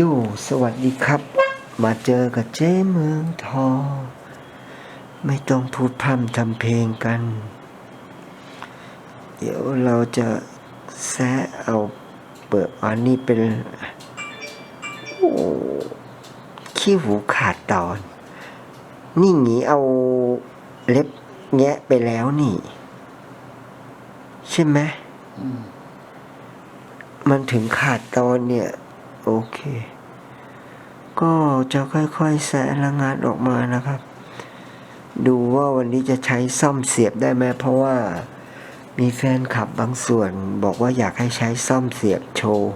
โยสวัสดีครับ มาเจอกับเจ้เมืองทอง ไม่ต้องพูดพร่ำทำเพลงกัน เดี๋ยวเราจะแซะเอาเปิดอันนี้เป็นโอ้ขี้หูขาดตอน นี่หงีเอาเล็บแงะไปแล้วนี่ ใช่ไหมมันถึงขาดตอนเนี่ย โอเค ก็จะค่อยๆแสะระงานออกมานะครับ ดูว่าวันนี้จะใช้ซ่อมเสียบได้ไหมเพราะว่ามีแฟนคลับบางส่วนบอกว่าอยากให้ใช้ซ่อมเสียบโชว์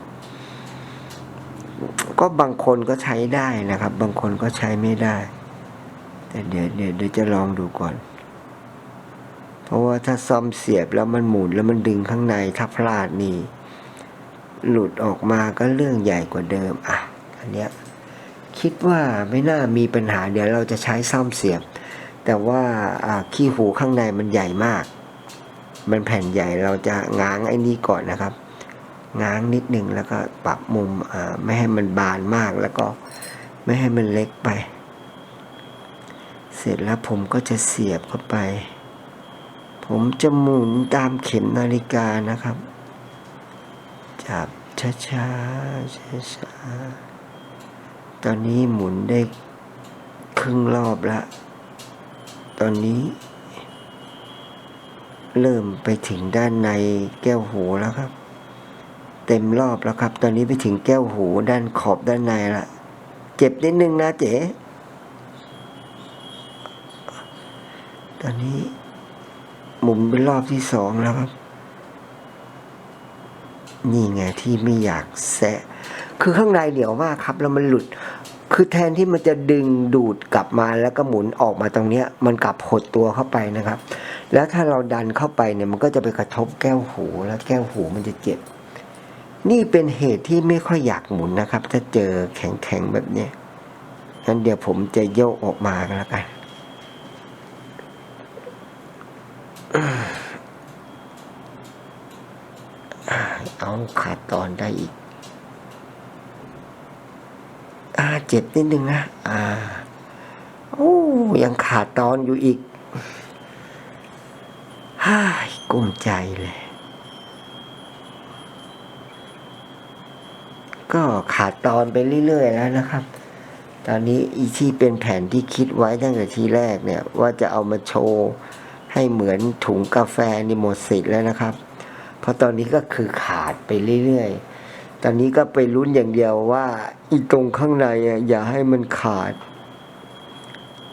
ก็บางคนก็ใช้ได้นะครับ บางคนก็ใช้ไม่ได้ แต่เดี๋ยวเดี๋ยวเดี๋ยวจะลองดูก่อน เพราะว่าถ้าซ่อมเสียบแล้วมันหมุนแล้วมันดึงข้างในถ้าพลาดนี่ หลุดออกมาก็เรื่องใหญ่กว่าเดิมอะอันเนี้ยคิดว่าไม่น่ามีปัญหาเดี๋ยวเราจะใช้ซ่อมเสียบ แต่ว่าขี้หูข้างในมันใหญ่มาก มันแผ่นใหญ่เราจะง้างไอ้นี้ก่อนนะครับ ง้างนิดนึงแล้วก็ปรับมุมไม่ให้มันบานมากแล้วก็ไม่ให้มันเล็กไป เสร็จแล้วผมก็จะเสียบเข้าไป ผมจะหมุนตามเข็มนาฬิกานะครับ จับช้าช้าช้าช้าๆตอนนี้หมุนได้ครึ่งรอบละ ตอนนี้ เริ่มไปถึงด้านในแก้วหูแล้วครับ เต็มรอบแล้วครับ ตอนนี้ไปถึงแก้วหูด้านขอบด้านในละเจ็บนิดนึงนะเจ๊ตอนนี้หมุนเป็นรอบที่สองแล้วครับ นี่ไงที่ไม่อยากแซะคือข้างในเหนียวมากครับ แล้วมันหลุด คือแทนที่มันจะดึงดูดกลับมาแล้วก็หมุนออกมาตรงเนี้ย มันกลับหดตัวเข้าไปนะครับ แล้วถ้าเราดันเข้าไปเนี่ยมันก็จะไปกระทบแก้วหู แล้วแก้วหูมันจะเจ็บ นี่เป็นเหตุที่ไม่ค่อยอยากหมุนนะครับ ถ้าเจอแข็งๆแบบเนี้ยงั้นเดี๋ยวผมจะโยกออกมากันแล้วกัน เอาขาดตอนได้อีก อ่าเจ็บนิดนึงนะ อ่า โอ้ยังขาดตอนอยู่อีกฮ่ายกุ้มใจเลย ก็ขาดตอนไปเรื่อย ๆ แล้วนะครับ ตอนนี้อีที่เป็นแผนที่คิดไว้ตั้งแต่ทีแรกเนี่ย ว่าจะเอามาโชว์ให้เหมือนถุงกาแฟนี่หมดสิทธิ์แล้วนะครับ เพราะตอนนี้ก็คือขาดไปเรื่อยๆ ตอนนี้ก็ไปลุ้นอย่างเดียวว่า อีตรงข้างในอย่าให้มันขาด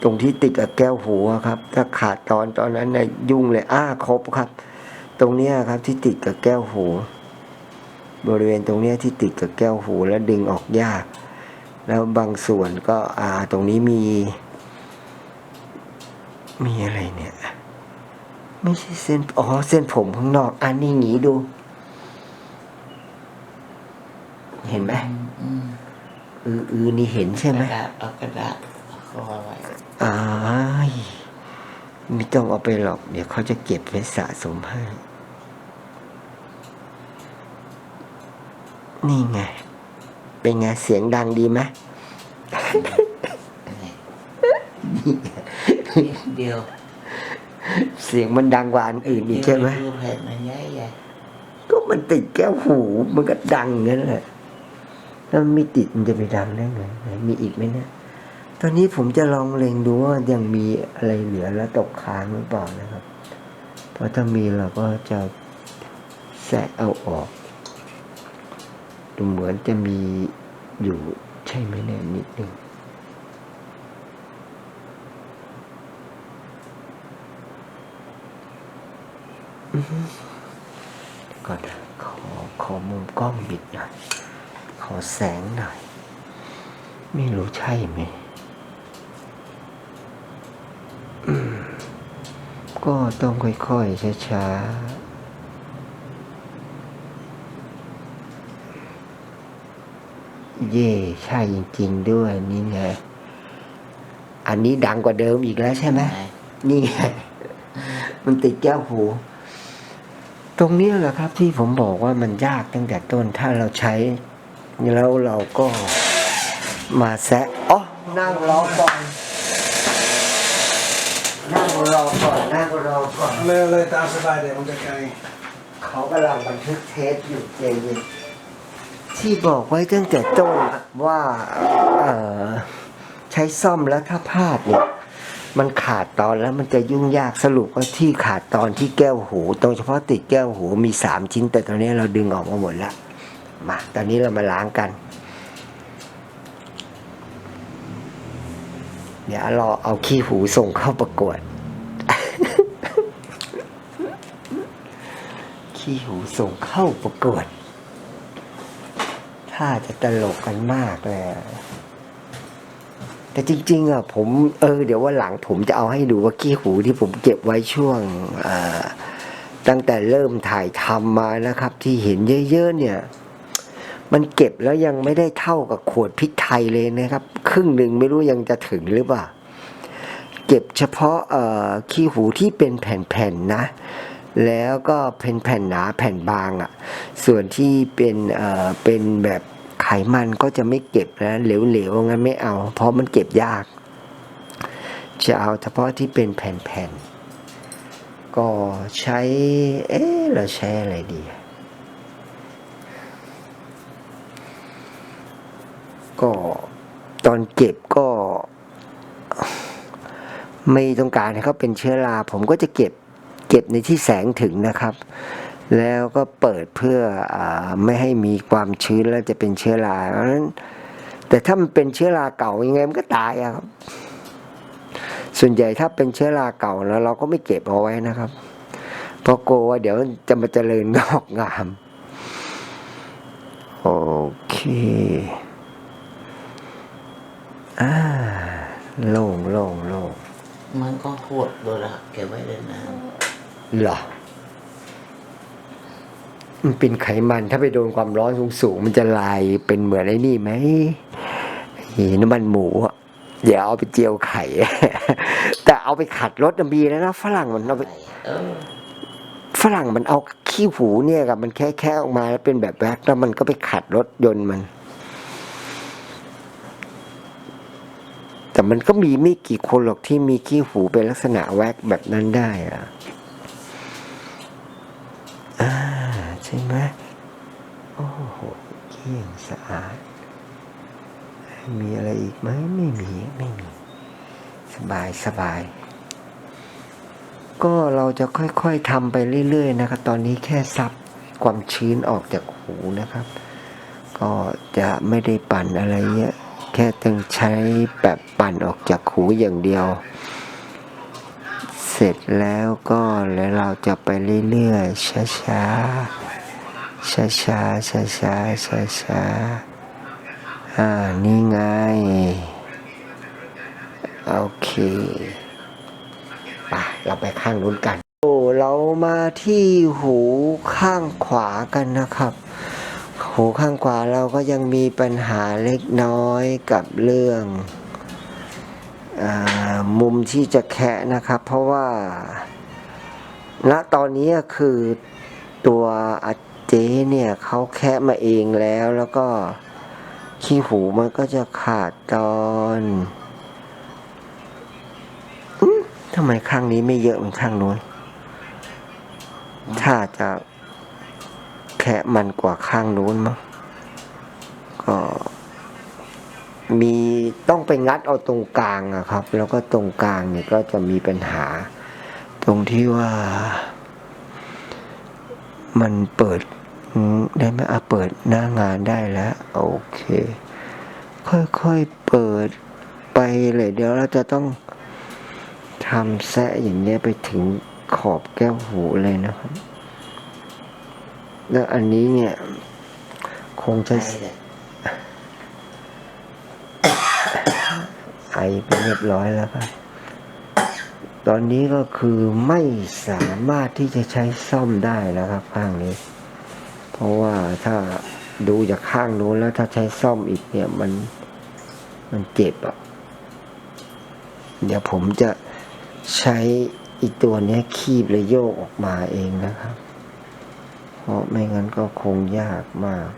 ตรงที่ติดกับแก้วหูครับ ถ้าขาดตอนตอนนั้นนะยุ่งเลยอ้าครบครับ ตรงเนี้ครับที่ติดกับแก้วหู บริเวณตรงเนี้ที่ติดกับแก้วหูแล้วดึงออกยาก แล้วบางส่วนก็อ่าตรงนี้มี มีอะไรเนี่ย ไม่ใช่เส้น อ๋อ เส้นผมข้างนอก อันนี้หนีดู เห็นไหมอืออือนี่เห็นใช่ไหมกระดาษเอากระดาษคอไว้อ้ายไม่ต้องเอาไปหรอก เดี๋ยวเขาจะเก็บไว้สะสมให้ นี่ไง เป็นไง เสียงดังดีไหมนิดเดียว เสียงมันดังกว่าอันอื่นอีกใช่ไหมดูแผ่นมันใหญ่ใหญ่ก็มันติดแก้วหูมันก็ดังงั้นแหละถ้ามันไม่ติดมันจะไปดังได้ไงไหนมีอีกไหมเนี่ยตอนนี้ผมจะลองเล็งดูว่ายังมีอะไรเหลือแล้วตกค้างหรือเปล่านะครับ เพราะถ้ามีเราก็จะแสะเอาออกดูเหมือนจะมีอยู่ใช่ไหมเนี่ยนิดหนึ่งอือฮึ ก่อนนะขอขอมุมกล้องบิดหน่อยขอแสงหน่อย ไม่รู้ใช่ไหมอืมก็ต้องค่อยๆช้าๆเย่ใช่จริง ๆ ด้วยนี่ไง อันนี้ดังกว่าเดิมอีกแล้วใช่ไหมนี่ไง มันติดแก้วหู ตรงนี้แหละครับที่ผมบอกว่ามันยากตั้งแต่ต้นถ้าเราใช้ แล้วเราก็มาแซะอ๋อนั่งรอก่อนนั่งรอก่อนนั่งรอก่อนเลยเลยตามสบายเดี๋ยวผมจะไกลเขากำลังบันทึกเทปอยู่เย็นๆที่บอกไว้ตั้งแต่ต้นว่าเอ่อใช้ซ่อมแล้วถ้าพลาดเนี่ย มันขาดตอนแล้วมันจะยุ่งยากสรุปว่าที่ขาดตอนที่แก้วหูตรงเฉพาะติดแก้วหูมีสามชิ้น แต่ตอนนี้เราดึงออกมาหมดแล้วมาตอนนี้เรามาล้างกัน เดี๋ยวรอเอาขี้หูส่งเข้าประกวด ขี้หูส่งเข้าประกวด ถ้าจะตลกกันมากเลย แต่จริงๆอะผมเออเดี๋ยววันหลังผมจะเอาให้ดูว่าขี้หูที่ผมเก็บไว้ช่วงตั้งแต่เริ่มถ่ายทำมานะครับ ที่เห็นเยอะๆเนี่ย มันเก็บแล้วยังไม่ได้เท่ากับขวดพริกไทยเลยนะครับ ครึ่งหนึ่งไม่รู้ยังจะถึงหรือเปล่าเก็บเฉพาะขี้หูที่เป็นแผ่นๆนะ แล้วก็เป็นแผ่นหนาแผ่นบางอะ่ะ ส่วนที่เป็นเป็นแบบ ไขมันก็จะไม่เก็บนะเหลวๆงั้นไม่เอา เพราะมันเก็บยาก จะเอาเฉพาะที่เป็นแผ่นๆ ก็ใช้ เอ๊ะเราใช้อะไรดีก็ตอนเก็บก็ ไม่ต้องการให้เขาเป็นเชื้อราผมก็จะเก็บ เก็บในที่แสงถึงนะครับ แล้วก็เปิดเพื่ออาไม่ให้มีความชื้นแล้วจะเป็นเชื้อราเพราะฉะนั้น แต่ถ้ามันเป็นเชื้อราเก่ายังไงมันก็ตายอะครับ ส่วนใหญ่ถ้าเป็นเชื้อราเก่าแล้ว เราก็ไม่เก็บเอาไว้นะครับ เพราะกลัวว่าเดี๋ยวจะมาเจริญงอกงามโอเคอ่าโล่งโล่งโล่งมันก็โหดโดยละเก็บไว้เลยนานเหรอ มันเป็นไขมันถ้าไปโดนความร้อนสูงๆมันจะลายเป็นเหมือนไอ้นี่ไหมไอ้น้ำมันหมูอะเดี๋ยวเอาไปเจียวไข่ แต่เอาไปขัดรถน่ะมีแล้วนะฝรั่งมันเอาไปเออฝรั่งมันเอาขี้หูเนี่ยกับมันแค่แค่ออกมาแล้วเป็นแบบแว็กซ์แล้วมันก็ไปขัดรถยนต์มัน แต่มันก็มีไม่กี่คนหรอกที่มีขี้หูเป็นลักษณะแว็กซ์แบบนั้นได้อะ ใช่ไหมโอ้โหเกลี้ยงสะอาด มีอะไรอีกไหมไม่มีไม่มี สบายสบาย ก็เราจะค่อยๆทำไปเรื่อย ๆ นะครับ ตอนนี้แค่ซับความชื้นออกจากหูนะครับ ก็จะไม่ได้ปั่นอะไรเยอะแค่ต้องใช้แบบปั่นออกจากหูอย่างเดียว เสร็จแล้วก็แล้วเราจะไปเรื่อยๆช้าๆ ช้าๆช้าๆช้าๆอ่า นี่ไง โอเคไปเราไปข้างนู้นกัน โอ้เรามาที่หูข้างขวากันนะครับ หูข้างขวาเราก็ยังมีปัญหาเล็กน้อยกับเรื่องอามุมที่จะแคะนะครับ เพราะว่าณตอนนี้คือตัวอา เจเนี่ยเขาแคะมาเองแล้วแล้วก็ขี้หูมันก็จะขาดตอนทำไมข้างนี้ไม่เยอะเหมือนข้างนู้น ถ้าจะแค่มันกว่าข้างนู้นมั้งก็มีต้องไปงัดเอาตรงกลางอะครับ แล้วก็ตรงกลางเนี่ยก็จะมีปัญหา ตรงที่ว่า มันเปิดได้ไหมอะเปิดหน้างานได้แล้ว โอเค ค่อยๆเปิดไปเลยเดี๋ยวเราจะต้องทำแซะอย่างเงี้ยไปถึงขอบแก้วหูเลยนะครับ แล้วอันนี้เนี่ย คงจะใช่ไอไปเรียบร้อยแล้วครับ ตอนนี้ก็คือไม่สามารถที่จะใช้ซ่อมได้แล้วครับ ข้างนี้ เพราะว่าถ้าดูจากข้างนู้นแล้วถ้าใช้ซ่อมอีกเนี่ยมันมันเจ็บอะ เดี๋ยวผมจะใช้อีกตัวนี้คีบเลยโยกออกมาเองนะครับ เพราะไม่งั้นก็คงยากมาก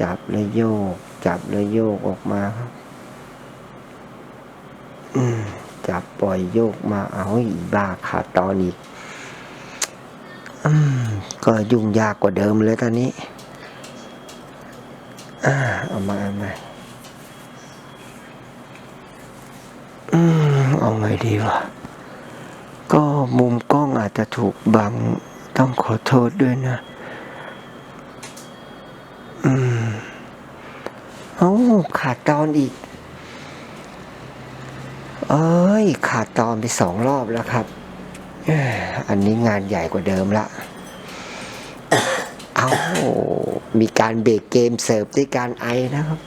จับแล้วโยก จับแล้วโยกออกมาครับ จับปล่อยโยกมาเอาอีบ้าขาดตอนอีกอก็ยุ่งยากกว่าเดิมเลยตอนนี้เอามาเอามาอเอาไงดีวะ ก็มุมกล้องอาจจะถูกบัง ต้องขอโทษด้วยนะ อืม เอ้าขาดตอนอีก เอ้ย ขาดตอนไปสองรอบแล้วครับ อันนี้งานใหญ่กว่าเดิมละ เอามีการเบรกเกมเสิร์ฟด้วยการไอนะครับ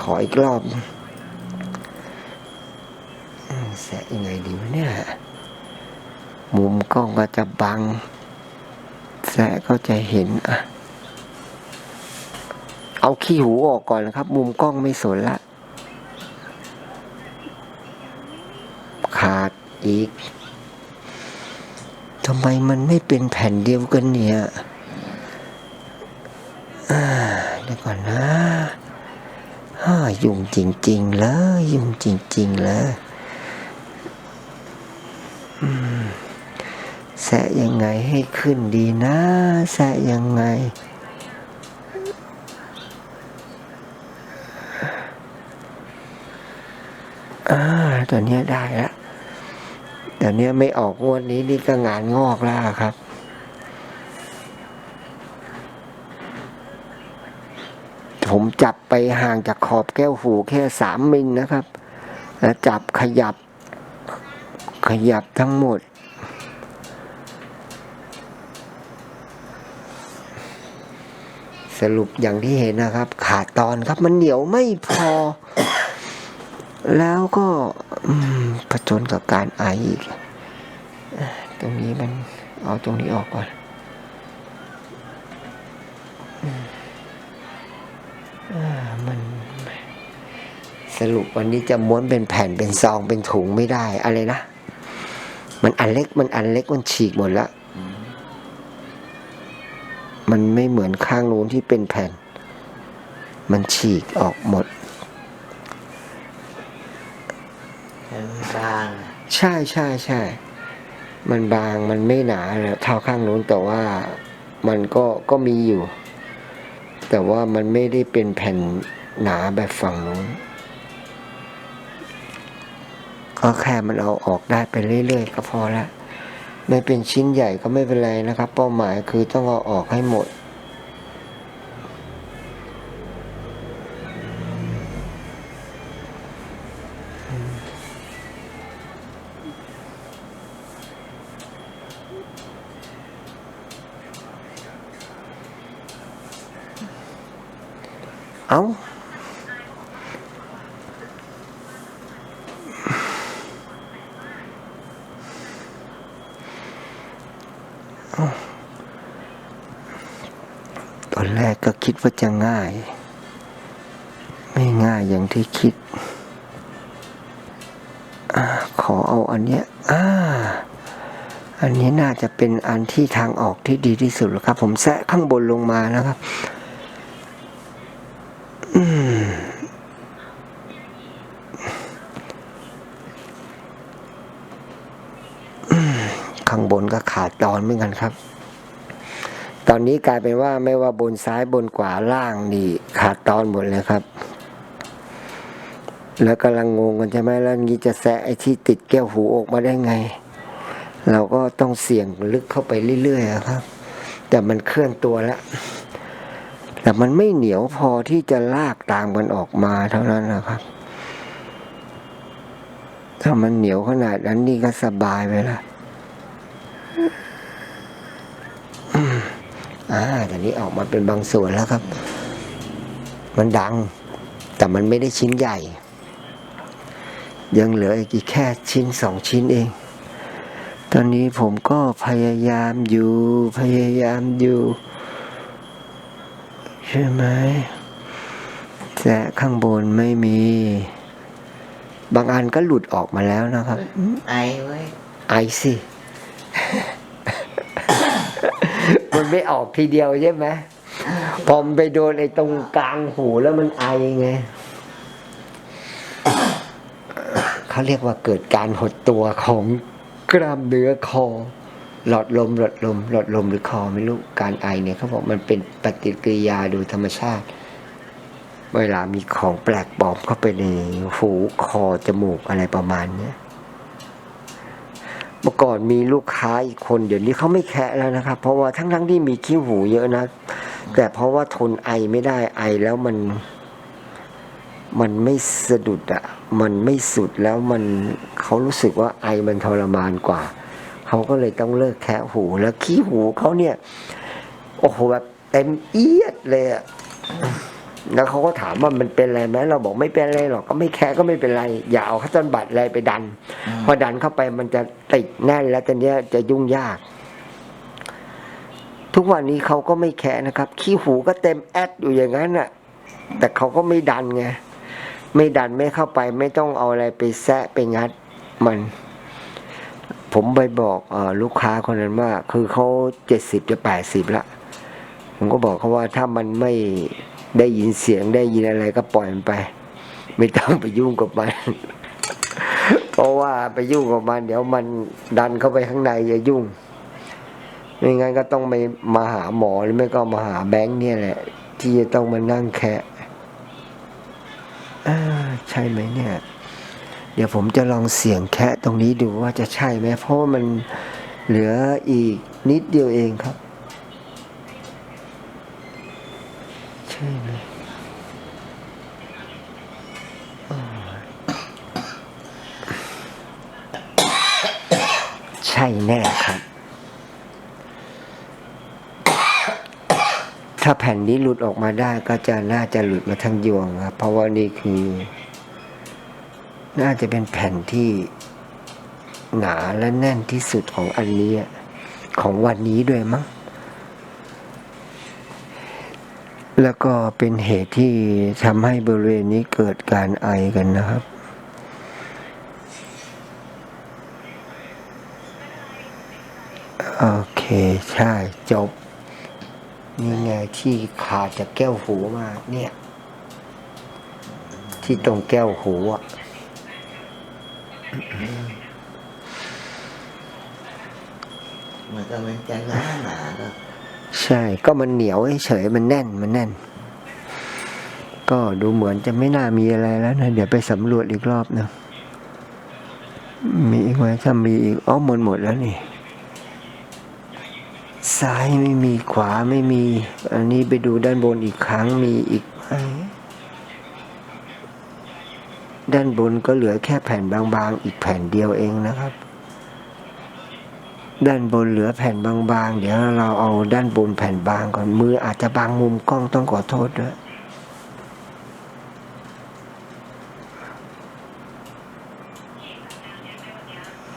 ขออีกรอบแสะยังไงดีวะเนี่ย มุมกล้องก็จะบัง แสะก็จะเห็นอะ เอาขี้หูออกก่อนนะครับ มุมกล้องไม่สนละ ขาดอีกทำไมมันไม่เป็นแผ่นเดียวกันเนี่ยอ่าเดี๋ยวก่อนนะอ่ายุ่งจริง ๆ เลย ยุ่งจริง ๆ เลยแสะยังไงให้ขึ้นดีนะ แสะยังไง อ่า ตอนเนี้ยได้แล้วตอนเนี้ยไม่ออกงวดนี้นี่ก็งานงอกแล้วครับ ผมจับไปห่างจากขอบแก้วหูแค่สามมิลนะครับแล้วจับขยับ ขยับทั้งหมดสรุปอย่างที่เห็นนะครับ ขาดตอนครับมันเหนียวไม่พอ แล้วก็ผจญกับการไออีก ตรงนี้มันเอาตรงนี้ออกก่อนอมันสรุปวันนี้จะม้วนเป็นแผ่นเป็นซองเป็นถุงไม่ได้ อะไรนะ มันอันเล็กมันอันเล็กมันฉีกหมดแล้วมันไม่เหมือนข้างนู้นที่เป็นแผ่น มันฉีกออกหมด แผ่นบาง ใช่ใช่ใช่มันบางมันไม่หนาเท่าข้างนู้นแต่ว่ามันก็ก็มีอยู่ แต่ว่ามันไม่ได้เป็นแผ่นหนาแบบฝั่งนู้นก็แค่มันเอาออกได้ไปเรื่อยๆก็พอละไม่เป็นชิ้นใหญ่ก็ไม่เป็นไรนะครับ เป้าหมายคือต้องเอาออกให้หมด อขอเอาอันเนี้ยอ่าอันนี้น่าจะเป็นอันที่ทางออกที่ดีที่สุดแล้วครับ ผมแซะข้างบนลงมานะครับ อืมข้างบนก็ขาดตอนเหมือนกันครับ ตอนนี้กลายเป็นว่าไม่ว่าบนซ้ายบนขวาล่างนี่ขาดตอนหมดเลยครับ แล้วกำลังงงกันใช่ไหมแล้วนี้จะแซะไอ้ที่ติดแก้วหูออกมาได้ไง เราก็ต้องเสี่ยงลึกเข้าไปเรื่อยๆครับ แต่มันเคลื่อนตัวแล้วแต่มันไม่เหนียวพอที่จะลากตามกันออกมาเท่านั้นนะครับ ถ้ามันเหนียวขนาดนั้นนี่ก็สบายไปละอ่าแต่นี้ออกมาเป็นบางส่วนแล้วครับ มันดัง แต่มันไม่ได้ชิ้นใหญ่ ยังเหลืออีกแค่ชิ้นสองชิ้นเอง ตอนนี้ผมก็พยายามอยู่พยายามอยู่ใช่ไหมแต่ข้างบนไม่มี บางอันก็หลุดออกมาแล้วนะครับ ไอเว้ย ไอสิไม่ออกทีเดียวใช่ไหมพอมนไปโดนไอ้ตรงกลางหูแล้วมันไอไง เขาเรียกว่าเกิดการหดตัวของกล้ามเนื้อคอ หลอดลมหลอดลมหลอดลมหรือคอไม่รู้การไอเนี่ยเขาบอกมันเป็นปฏิกิริยาโดยธรรมชาติ เวลามีของแปลกปลอมเข้าไปในหูคอจมูกอะไรประมาณเนี้ยเมื่อก่อนมีลูกค้าอีกคนเดี๋ยวนี้เขาไม่แคะแล้วนะครับ เพราะว่าทั้งทั้งๆที่มีขี้หูเยอะนะ แต่เพราะว่าทนไอไม่ได้ไอแล้วมัน มันไม่สะดุดอะมันไม่สุดแล้วมันเขารู้สึกว่าไอมันทรมานกว่า เขาก็เลยต้องเลิกแคะหูแล้วขี้หูเขาเนี่ย โอ้โหแบบเต็มเอียดเลยอะแล้วเขาก็ถามว่ามันเป็นอะไรไหมเราบอกไม่เป็นอะไรหรอกก็ไม่แคะก็ไม่เป็นไร อย่าเอาขั้นบัตรอะไรไปดัน พอดันเข้าไปมันจะติดแน่นแล้วตอนเนี้ยจะยุ่งยาก ทุกวันนี้เขาก็ไม่แคะนะครับ ขี้หูก็เต็มแอดอยู่อย่างนั้นน่ะ แต่เขาก็ไม่ดันไง ไม่ดันไม่เข้าไป ไม่ต้องเอาอะไรไปแซะไปงัดมัน ผมไปบอกอลูกค้าคนนั้นว่าคือเขาเจ็ดสิบจะแปดสิบละผมก็บอกเขาว่าถ้ามันไม่ได้ยินเสียงได้ยินอะไรก็ปล่อยมันไป ไม่ต้องไปยุ่งกับมัน เพราะว่าไปยุ่งกับมัน เดี๋ยวมันดันเข้าไปข้างในจะยุ่งไม่งั้นก็ต้องไปมาหาหมอหรือไม่ก็มาหาแบงค์เนี่ยแหละ ที่จะต้องมานั่งแคะ อ่าใช่ไหมเนี่ย เดี๋ยวผมจะลองเสียงแคะตรงนี้ดูว่าจะใช่ไหมเพราะว่ามันเหลืออีกนิดเดียวเองครับ ใช่ไหมใช่แน่ครับ ถ้าแผ่นนี้หลุดออกมาได้ก็จะน่าจะหลุดมาทั้งยวงครับเพราะว่านี่คือ น่าจะเป็นแผ่นที่หนาและแน่นที่สุดของอันนี้ของวันนี้ด้วยมั้ง แล้วก็เป็นเหตุที่ทำให้บริเวณนี้เกิดการไอกันนะครับโอเค ใช่ จบ นี่ไงที่ขาดจากแก้วหูมาเนี่ย ที่ตรงแก้วหูอะเหมือนกับมันจะหนาหนาๆแล้วใช่ ก็มันเหนียวเฉยๆมันแน่นมันแน่น ก็ดูเหมือนจะไม่น่ามีอะไรแล้วนะ เดี๋ยวไปสำรวจอีกรอบหนึงมีอีกไหมถ้ามีอีกอ๋อหมดหมดแล้วนี่ ซ้ายไม่มีขวาไม่มี อันนี้ไปดูด้านบนอีกครั้งมีอีกไหมด้านบนก็เหลือแค่แผ่นบางๆ อีกแผ่นเดียวเองนะครับ ด้านบนเหลือแผ่นบางๆ เดี๋ยวเราเอาด้านบนแผ่นบางก่อนมืออาจจะบางมุมกล้องต้องขอโทษด้วย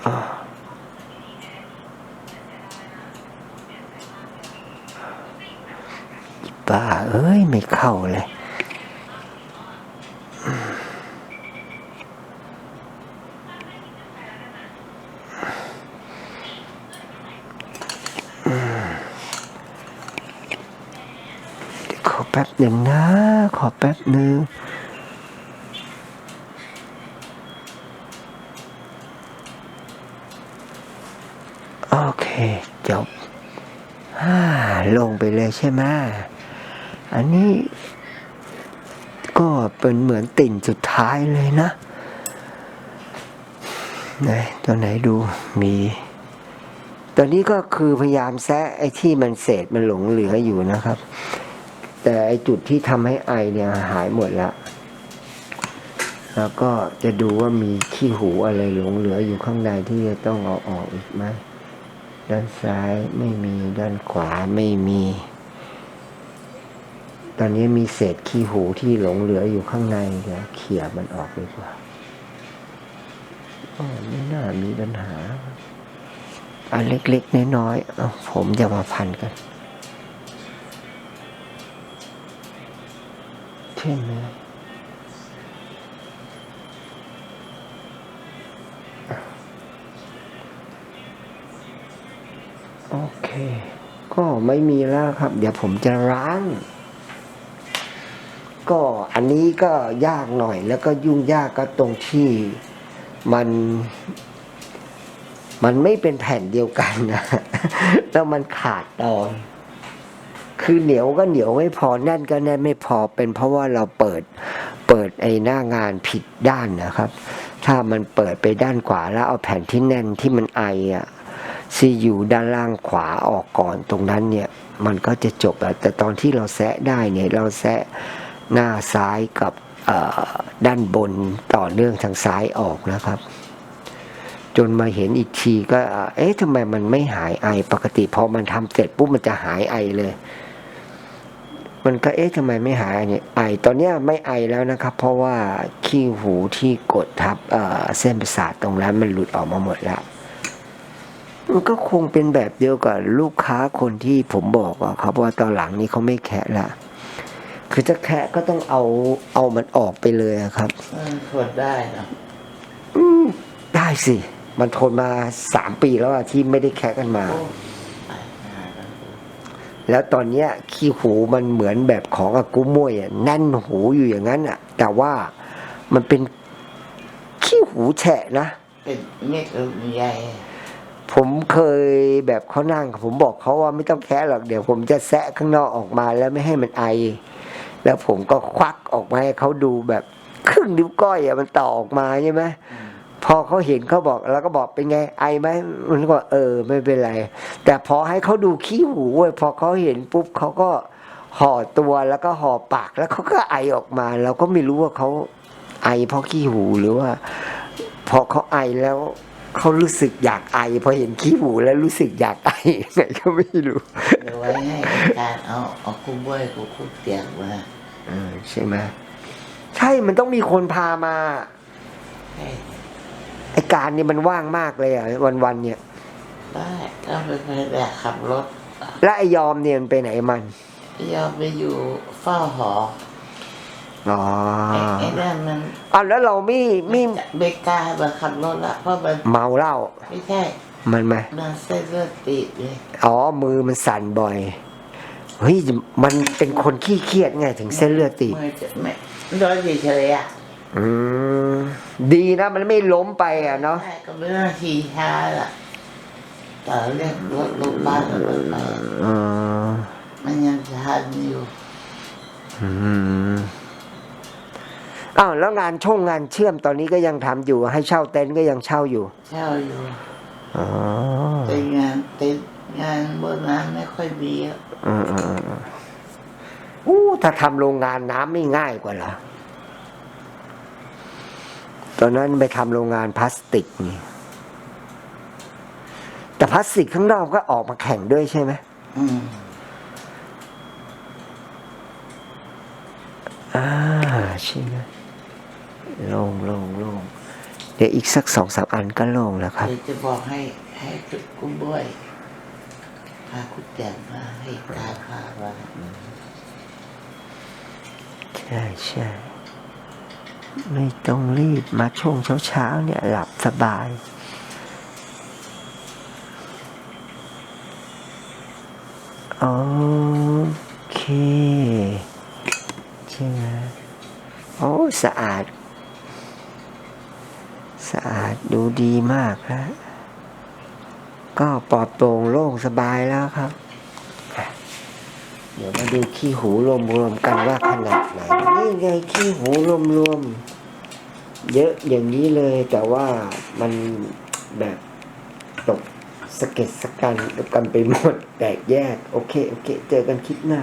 อ่าอีบ้า เอ้ย ไม่เข้าเลย เดี๋ยวขอแป๊บหนึ่งนะ ข อแป๊บนึงโอเค จบอ่าลงไปเลยใช่ไหมอันนี้ ก็เป็นเหมือนติ่งสุดท้ายเลยนะไหนตัวไหนดูมีตอนนี้ก็คือพยายามแซะไอ้ที่มันเศษมันหลงเหลืออยู่นะครับ แต่ไอจุดที่ทำให้ไอเนี่ยหายหมดแล้ว แล้วก็จะดูว่ามีขี้หูอะไรหลงเหลืออยู่ข้างในที่จะต้องเอาออกอีกไหมด้านซ้ายไม่มีด้านขวาไม่มี ตอนนี้มีเศษขี้หูที่หลงเหลืออยู่ข้างในเดี๋ยวเขี่ยมันออกดีกว่าอ๋อไม่น่ามีปัญหาอันเล็กๆน้อยๆเอาผมจะมาพันกัน ใช่ไหมโอเค ก็ไม่มีแล้วครับ เดี๋ยวผมจะล้าง ก็อันนี้ก็ยากหน่อย แล้วก็ยุ่งยากก็ตรงที่มัน มันไม่เป็นแผ่นเดียวกันนะ แล้วมันขาดตอน คือเหนียวก็เหนียวไม่พอแน่นก็แน่นไม่พอเป็นเพราะว่าเราเปิดเปิดไอ้หน้างานผิดด้านนะครับ ถ้ามันเปิดไปด้านขวาแล้วเอาแผ่นที่แน่นที่มันไออะซีอยู่ด้านล่างขวาออกก่อนตรงนั้นเนี่ย มันก็จะจบแต่ตอนที่เราแซะได้เนี่ยเราแซะหน้าซ้ายกับด้านบนต่อเนื่องทางซ้ายออกนะครับ จนมาเห็นอีกทีก็ เอ๊ะทำไมมันไม่หายไอปกติพอมันทำเสร็จปุ๊บมันจะหายไอเลย มันก็เอ๊ะทำไมไม่หายเนี่ยไอตอนเนี้ยไม่ไอแล้วนะครับ เพราะว่าขี้หูที่กดทับเอ่อเส้นประสาทตรงนั้นมันหลุดออกมาหมดแล้วมันก็คงเป็นแบบเดียวกับลูกค้าคนที่ผมบอกอะครับว่าตอนหลังนี้เขาไม่แคะละคือจะแคะก็ต้องเอาเอามันออกไปเลยอะครับมันทนได้เนาะอืมได้สิ มันทนมาสามปีแล้วอะที่ไม่ได้แคะกันมาโอ้ไปหากัน แล้วตอนเนี้ยขี้หูมันเหมือนแบบของอากุมวยอะแน่นหูอยู่อย่างนั้นอะ แต่ว่ามันเป็นขี้หูแฉะนะเป็นเม็ดใหญ่ผมเคยแบบเขานั่ง ผมบอกเขาว่าไม่ต้องแคะหรอกเดี๋ยวผมจะแซะข้างนอกออกมาแล้วไม่ให้มันไอ แล้วผมก็ควักออกมาให้เขาดูแบบครึ่งนิ้วก้อยอะมันต่อออกมาใช่ไหม พอเขาเห็นเขาบอกแล้วก็บอกเป็นไงไอไหมมันก็บอกเออไม่เป็นไร แต่พอให้เขาดูขี้หูเว้ยพอเขาเห็นปุ๊บเขาก็ห่อตัวแล้วก็ห่อปากแล้วเขาก็ไอออกมา เราก็ไม่รู้ว่าเขาไอเพราะขี้หูหรือว่า พอเขาไอแล้วเขารู้สึกอยากไอ พอเห็นขี้หูแล้วรู้สึกอยากไอไงก็ไม่รู้เดี๋ยวไว้ให้อาจารย์เอาเอาคุ้มบ้วยกับคุ้มเตียงมาเออใช่ไหมใช่มันต้องมีคนพามาให้ ไอการเนี่ยมันว่างมากเลยอะวันๆเนี่ย ได้ก็ไปไปแบบขับรถแล้วไอยอมเนี่ยมันไปไหนมันยอมไปอยู่เฝ้าหออ๋อไอ้ไอ้นั่นมันอ้าวแล้วเราไม่ไม่เบกล้ามาขับรถละเพราะมันเมาเหล้าไม่ใช่มันไหมมันเส้นเลือดตีบเลยอ๋อมือมันสั่นบ่อยเฮ้ยมันเป็นคนขี้เครียดไงถึงเส้นเลือดตีบ มือจะไม่นอนเฉยๆอะ อืมดีนะมันไม่ล้มไปอะเนาะใช่ก็ไม่ต้องขี่ช้าล่ะแต่เรียกรถลงบ้านแล้วมันไปอ๋อมันยังทันอยู่อืมอ้าวแล้วงานช่วงงานเชื่อมตอนนี้ก็ยังทำอยู่ ให้เช่าเต็นท์ก็ยังเช่าอยู่เช่าอยู่อ๋อแต่งานเต็นท์งานบนน้ำไม่ค่อยมีอะอืมอืมอืมอืมอู้ถ้าทำโรงงานน้ำไม่ง่ายกว่าเหรอ ตอนนั้นไปทำโรงงานพลาสติกนี่แต่พลาสติกข้างนอกก็ออกมาแข่งด้วยใช่ไหมอืมอ่าใช่ไหมโล่งโล่งโล่งเดี๋ยวอีกสักสองสามอันก็โล่งแล้วครับเดี๋ยวจะบอกให้ให้จุดกุ้งบ้วยพาคุณแจมมาให้ตาพามาใช่ใช่ ไม่ต้องรีบมาช่วงเช้าเช้าๆเนี่ยหลับสบายโอเคใช่ไหมโอ้สะอาด สะอาดดูดีมากฮะก็ปลอดโปร่งโล่งสบายแล้วครับ ดี๋ยวมาดูขี้หูรวมๆกันว่าขนาดไหนนี่ไงขี้หูรวมๆเยอะอย่างนี้เลยแต่ว่ามันแบบตกสะเก็ดสะกันกันไปหมดแตกแยก โอเค โอเค เจอกันคลิปหน้า